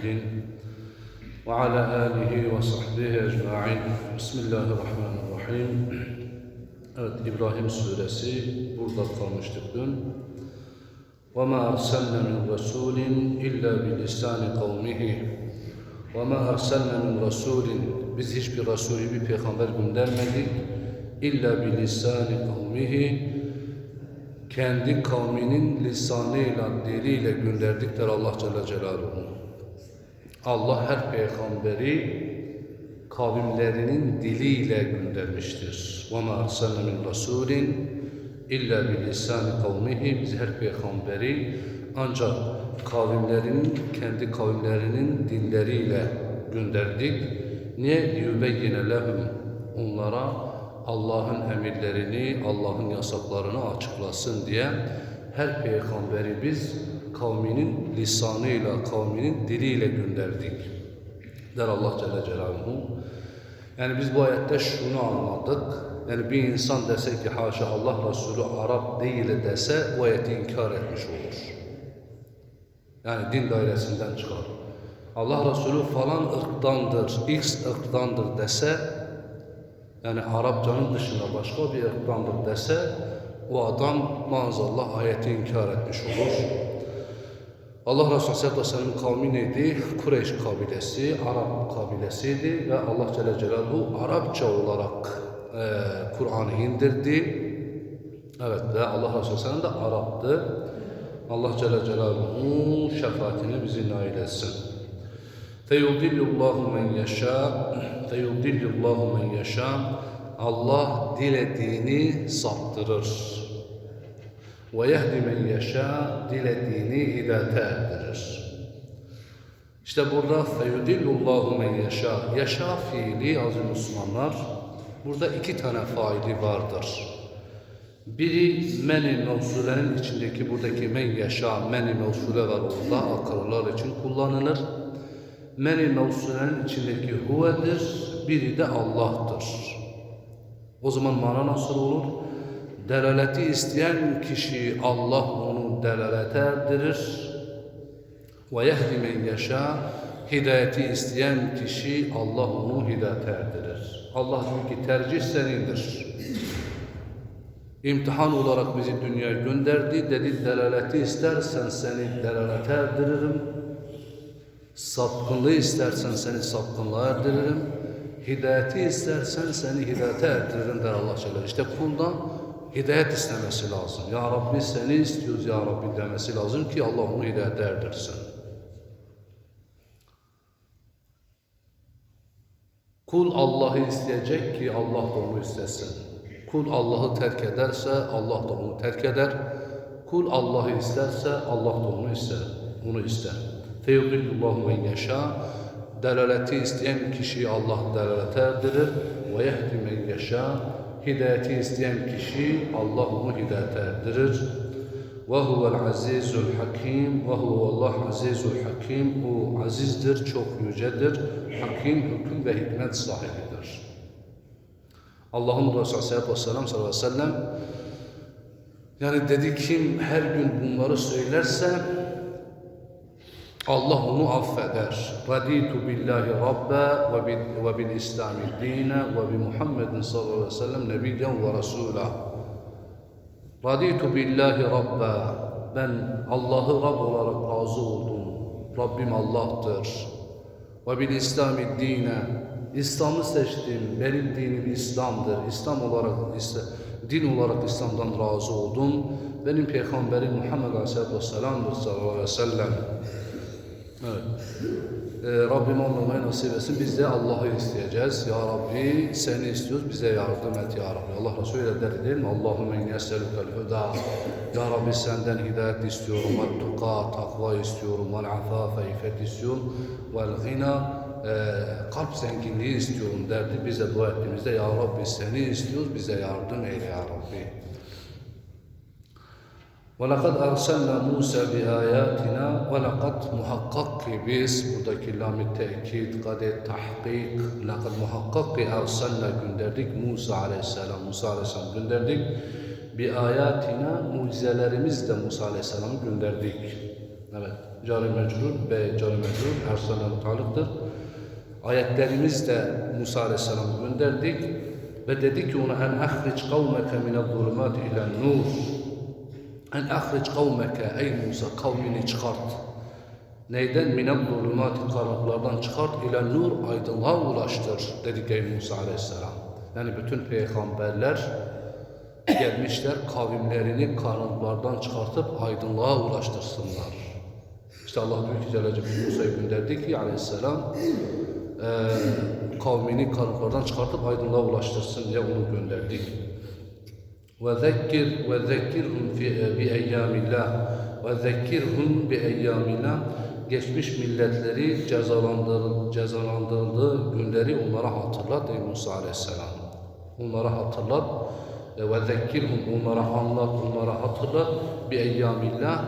محمد وعلى آله وصحبه أجمعين بسم الله الرحمن الرحيم Evet İbrahim suresi burada kalmıştık dün. وَمَا أَرْسَلْنَا مِنْ رَسُولٍ إِلَّا بِلِسَانِ قَوْمِهِ وَمَا أَرْسَلْنَا مِنْ رَسُولٍ Biz hiçbir Resulü, bir peygamber göndermedik. İlla bilisani kavmihi kendi kavminin lisanıyla, diliyle gönderdik der Allah Celle Celaluhu. Allah her peygamberi kavimlerinin diliyle göndermiştir. وَمَا أَرْسَلْنَا مِنْ رَسُولٍ اِلَّا بِلِسَانِ قَوْمِهِ Biz her peygamberi ancak kavimlerinin, kendi kavimlerinin dilleriyle gönderdik. Niye? لِيُبَيِّنَ لَهُمْ Onlara Allah'ın emirlerini, Allah'ın yasaklarını açıklasın diye her peygamberi biz kavminin lisanıyla, kavminin diliyle gönderdik. Der Allah Celle Celaluhu. Yani biz bu ayette şunu anladık. Yani bir insan dese ki haşa Allah Resulü Arap değil dese bu ayeti inkar etmiş olur. Yani din dairesinden çıkar. Allah Resulü falan ırktandır, X ırktandır dese yani Arapçanın dışında başka bir ırktandır dese o adam maazallah ayeti inkar etmiş olur. Allah Resulü Aleyhisselatü Vesselam'ın kavmi neydi? Kureyş kabilesi, Arap kabilesiydi ve Allah Celle Celaluhu Arapça olarak e, Kur'an'ı indirdi. Evet ve Allah Resulü Aleyhisselam da Arap'tı. Allah Celle Celaluhu şefaatini bizi nail etsin. Feyudillullahu men yaşa Feyudillullahu men yaşa Allah dilediğini saptırır ve yehdi men yeşâ dilediğini hidayete erdirir. İşte burada feyudillullahu men yeşâ. Yeşâ fiili aziz Müslümanlar burada iki tane faili vardır. Biri meni mevsulenin içindeki buradaki men yeşâ, meni mevsule var orada akıllar için kullanılır. Meni mevsulenin içindeki huvedir, biri de Allah'tır. O zaman mana nasıl olur? Delaleti isteyen kişi Allah onu delalete erdirir. Ve yehdi men yaşa, hidayeti isteyen kişi Allah onu hidayete erdirir. Allah diyor ki tercih senindir. İmtihan olarak bizi dünyaya gönderdi. Dedi delaleti istersen seni delalete erdiririm. Sapkınlığı istersen seni sapkınlığa erdiririm. Hidayeti istersen seni hidayete erdiririm der Allah Celle. İşte kuldan hidayet istemesi lazım. Ya Rabbi seni istiyoruz ya Rabbi demesi lazım ki Allah onu hidayete erdirsin. Kul Allah'ı isteyecek ki Allah da onu istesin. Kul Allah'ı terk ederse Allah da onu terk eder. Kul Allah'ı isterse Allah da onu ister. Onu ister. Feyudillullahu men yaşa. Delaleti isteyen kişiyi Allah delalete erdirir. Ve yehdi men yaşa. Hidayeti isteyen kişi Allah onu hidayete erdirir. Ve huvel azizul hakim. Ve huvallah azizul hakim. O azizdir, çok yücedir. Hakim, hüküm ve hikmet sahibidir. Allah'ın Resulü Aleyhisselatü Vesselam sallallahu aleyhi ve sellem yani dedi kim her gün bunları söylerse Allah onu affeder. Raditu billahi rabba ve bil, ve bil İslami dine ve bi Muhammedin sallallahu aleyhi ve sellem nebiyyen ve rasula. Raditu billahi rabba. Ben Allah'ı Rab olarak razı oldum. Rabbim Allah'tır. Ve bil İslami dine. İslam'ı seçtim. Benim dinim İslam'dır. İslam olarak, din olarak İslam'dan razı oldum. Benim peygamberim Muhammed Aleyhisselatü Vesselam'dır sallallahu aleyhi ve sellem. Evet. Ee, Rabbim anlamayı nasip etsin. Biz de Allah'ı isteyeceğiz. Ya Rabbi seni istiyoruz. Bize yardım et ya Rabbi. Allah Resulü öyle der değil mi? Allahümme inni esselükel huda. Ya Rabbi senden hidayet istiyorum. Vel tuka, takva istiyorum. Vel afafe, iffet istiyorum. Vel gina, e, kalp zenginliği istiyorum derdi. Biz de dua ettiğimizde Ya Rabbi seni istiyoruz. Bize yardım eyle ya Rabbi. وَلَقَدْ أَرْسَلْنَا مُوسَى بِآيَاتِنَا وَلَقَدْ muhakkak ki biz buradaki lam-ı tekit, kade tahkik, لَقَدْ muhakkak ki أَرْسَلْنَا gönderdik Musa aleyhisselam, Musa aleyhisselam gönderdik. Bir ayatina mucizelerimiz de Musa aleyhisselam gönderdik. Evet. Cari mecrur, be cari mecrur, şahslarına mutalıktır. Ayetlerimiz de Musa Aleyhisselam'ı gönderdik ve dedi ki ona en ahric kavmeke minel zulumati ile nur. en ahric kavmeke ey Musa kavmini çıkart. Neyden? Minel zulumati karanlıklardan çıkart ile nur aydınlığa ulaştır dedik ey Musa Aleyhisselam. Yani bütün peygamberler gelmişler kavimlerini karanlıklardan çıkartıp aydınlığa ulaştırsınlar. İşte Allah diyor ki Celle Celaluhu Musa'yı gönderdi ki aleyhisselam eee kavmini karanlıklardan çıkartıp aydınlığa ulaştırsın diye onu gönderdik. Fi bi eyyamillah ve zekkirhum bi eyyamillah geçmiş milletleri cezalandırıl, cezalandırıldığı günleri onlara hatırlat ey Musa aleyhisselam. Onlara hatırlat. Zekkirhum onlara anlat, onlara hatırlat. bi eyyamillah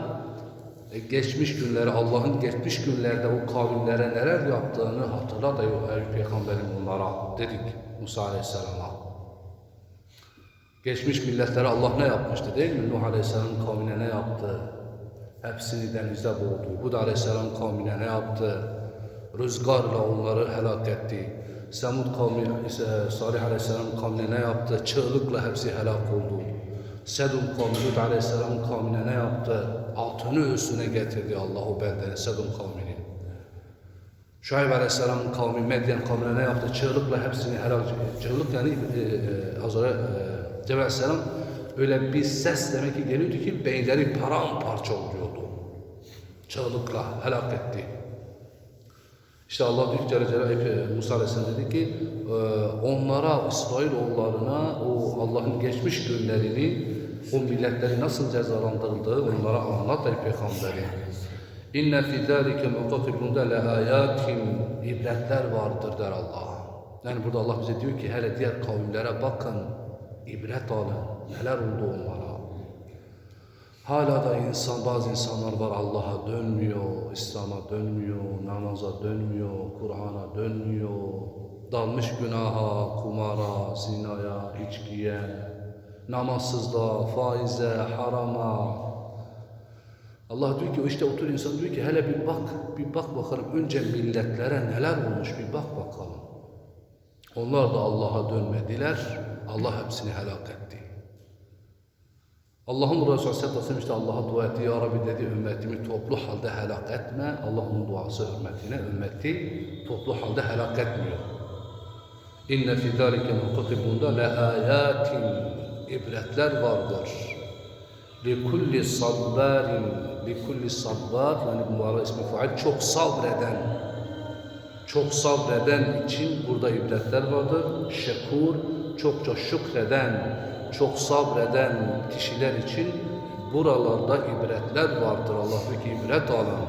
e, geçmiş günleri Allah'ın geçmiş günlerde o kavimlere neler yaptığını hatırlat ey peygamberim onlara dedik Musa aleyhisselama. Geçmiş milletlere Allah ne yapmıştı değil mi? Nuh Aleyhisselam'ın kavmine ne yaptı? Hepsini denizde boğdu. Hud Aleyhisselam kavmine ne yaptı? Rüzgarla onları helak etti. Semud kavmi ise Salih Aleyhisselam'ın kavmine ne yaptı? Çığlıkla hepsi helak oldu. Sedum kavmi Hud Aleyhisselam'ın kavmine ne yaptı? Altını üstüne getirdi Allah o beldenin Sedum kavminin. Şuayb Aleyhisselam'ın kavmi Medyen kavmine ne yaptı? Çığlıkla hepsini helak Çığlık yani e, e, az önce e, Cebrail Aleyhisselam öyle bir ses demek ki geliyordu ki beyinleri paramparça oluyordu. Çığlıkla helak etti. İşte Allah Büyük Celle Celaluhu Musa Aleyhisselam dedi ki e, onlara İsrailoğullarına o Allah'ın geçmiş günlerini o milletleri nasıl cezalandırıldığı onlara anlat ey peygamberi. İnne fi zâlike muqatil bunda le ibretler vardır der Allah. Yani burada Allah bize diyor ki hele diğer kavimlere bakın, ibret alın. Neler oldu onlara. Hala da insan, bazı insanlar var Allah'a dönmüyor, İslam'a dönmüyor, namaza dönmüyor, Kur'an'a dönmüyor. Dalmış günaha, kumara, zinaya, içkiye, namazsızlığa, faize, harama, Allah diyor ki işte otur insan diyor ki hele bir bak, bir bak bakalım önce milletlere neler olmuş bir bak bakalım. Onlar da Allah'a dönmediler. Allah hepsini helak etti. Allah'ın Resulü sallallahu aleyhi ve sellem işte Allah'a dua etti. Ya Rabbi dedi ümmetimi toplu halde helak etme. Allah'ın duası ümmetine ümmeti toplu halde helak etmiyor. İnne fi zâlike muqatibunda le ayatin ibretler vardır. Li kulli sabbarin li kulli sabbar yani bu ara ismi faal çok sabreden çok sabreden için burada ibretler vardır. Şekur çokça şükreden, çok sabreden kişiler için buralarda ibretler vardır. Allah diyor ki ibret alın.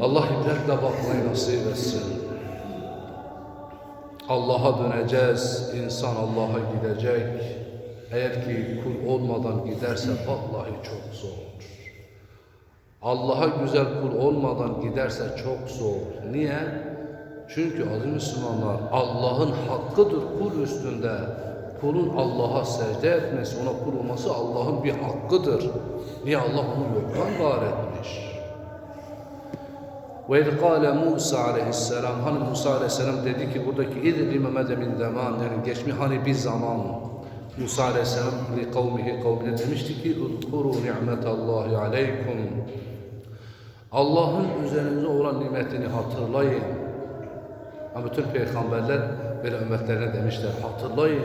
Allah ibretle bakmayı nasip etsin. Allah'a döneceğiz, insan Allah'a gidecek. Eğer ki kul olmadan giderse vallahi çok zor. Allah'a güzel kul olmadan giderse çok zor. Niye? Çünkü aziz Müslümanlar Allah'ın hakkıdır kul üstünde. Kulun Allah'a secde etmesi, ona kul Allah'ın bir hakkıdır. Niye Allah onu yoktan var etmiş? Ve iz kâle Musa aleyhisselam, hani Musa aleyhisselam dedi ki buradaki idri memede min zaman, yani geçmiş hani bir zaman Musa aleyhisselam li kavmihi kavmine demişti ki Udkuru ni'metallahi aleykum Allah'ın üzerinize olan nimetini hatırlayın. Ama bütün peygamberler böyle ümmetlerine demişler hatırlayın.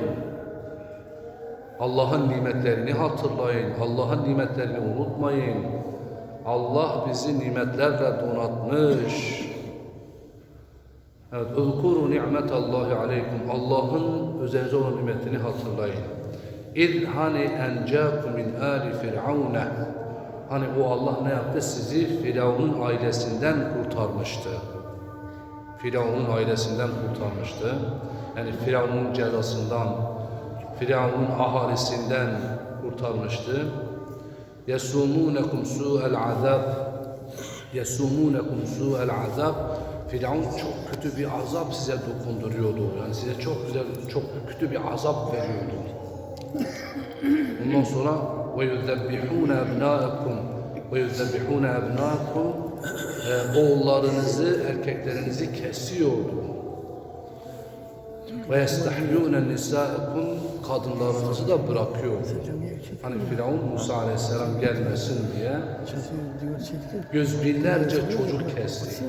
Allah'ın nimetlerini hatırlayın. Allah'ın nimetlerini unutmayın. Allah bizi nimetlerle donatmış. Evet, "Uzkuru ni'metallahi aleykum." Allah'ın üzerinize olan nimetini hatırlayın. İz hani encakum min ali firavune. Hani o Allah ne yaptı? Sizi Firavun'un ailesinden kurtarmıştı. Firavun'un ailesinden kurtarmıştı. Yani Firavun'un cezasından, Firavun'un ahalisinden kurtarmıştı. يَسُومُونَكُمْ سُوءَ الْعَذَابِ يَسُومُونَكُمْ سُوءَ الْعَذَابِ Firavun çok kötü bir azap size dokunduruyordu. Yani size çok güzel, çok kötü bir azap veriyordu. Ondan sonra وَيُذَبِّحُونَ أَبْنَاءَكُمْ وَيُذَبِّحُونَ أَبْنَاءَكُمْ e, oğullarınızı, erkeklerinizi kesiyordu. Ve yestehyûne nisâekum kadınlarınızı da bırakıyordu. Hani Firavun Musa Aleyhisselam gelmesin diye göz binlerce çocuk kesti.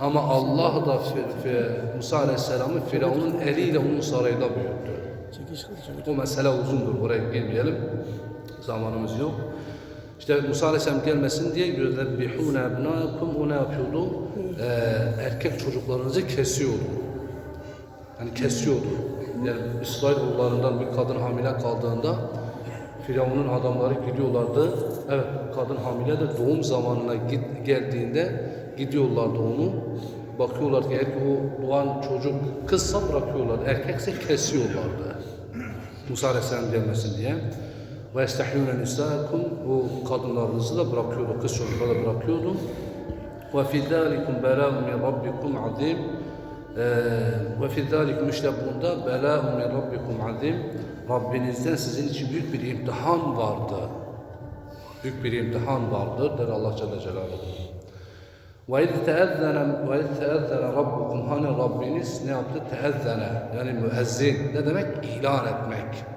Ama Allah da Fi- Fi- Musa Aleyhisselam'ı Firavun'un eliyle onun sarayda büyüttü. O mesele uzundur. Oraya girmeyelim. Zamanımız yok. İşte Musa Aleyhisselam gelmesin diye ne yapıyordu? Ee, erkek çocuklarınızı kesiyordu. Yani kesiyordu. Yani İsrailoğullarından bir kadın hamile kaldığında Firavun'un adamları gidiyorlardı. Evet kadın hamile de doğum zamanına git, geldiğinde gidiyorlardı onu. Bakıyorlar ki eğer o doğan çocuk kızsa bırakıyorlar, erkekse kesiyorlardı. Musa Aleyhisselam gelmesin diye. Ve estehyûne nisâkum o kadınlarınızı da bırakıyordu, kız çocukları da bırakıyordu. Ve fî zâlikum belâ'un min rabbikum azîm. Ee, Ve fî zâlikum işte bunda belâ'un min rabbikum azîm. Rabbinizden sizin için büyük bir imtihan vardı. Büyük bir imtihan vardır der Allah Celle Celaluhu. Teezzene ve iz teezzene rabbukum hani Rabbiniz ne yaptı? Teezzene yani müezzin ne demek? İlan etmek.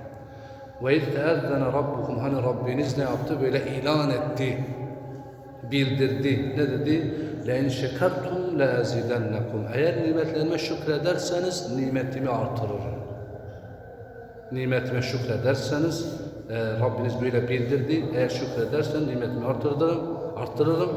Ve iz teezzene rabbukum hani Rabbiniz ne yaptı? Böyle ilan etti. Bildirdi. Ne dedi? لَاِنْ شَكَرْتُمْ لَاَزِدَنَّكُمْ Eğer nimetlerime şükrederseniz nimetimi artırırım. Nimetime şükrederseniz e, Rabbiniz böyle bildirdi. Eğer şükredersen nimetimi artırırım. artırırım.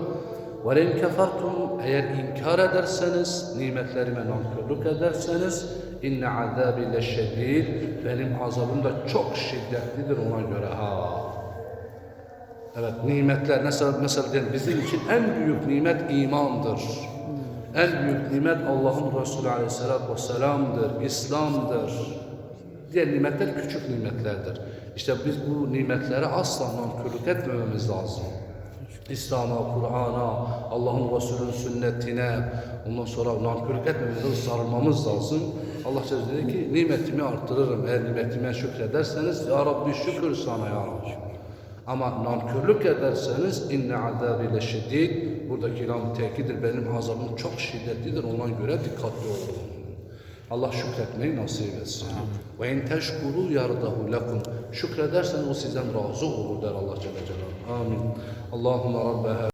وَلَنْ كَفَرْتُمْ Eğer inkar ederseniz, nimetlerime nankörlük ederseniz inne azabi leşedid benim azabım da çok şiddetlidir ona göre ha. Evet nimetler mesela, mesela diyelim, bizim için en büyük nimet imandır. En büyük nimet Allah'ın Resulü Aleyhisselatü Vesselam'dır, İslam'dır. Diğer nimetler küçük nimetlerdir. İşte biz bu nimetlere asla nankörlük etmememiz lazım. İslam'a, Kur'an'a, Allah'ın Resulü'nün sünnetine, ondan sonra nankörlük etmememiz sarılmamız lazım. Allah Celle dedi ki, nimetimi artırırım. Eğer nimetime şükrederseniz, Ya Rabbi şükür sana Ya Rabbi. Ama nankörlük ederseniz, inne azabi leşedid, buradaki ilam tekidir, benim azabım çok şiddetlidir, ona göre dikkatli olun. Allah şükretmeyi nasip etsin. Ve in teşkuru yardahu lekum. Şükredersen o sizden razı olur der Allah Celle Celaluhu. Amin. Allahümme Rabbe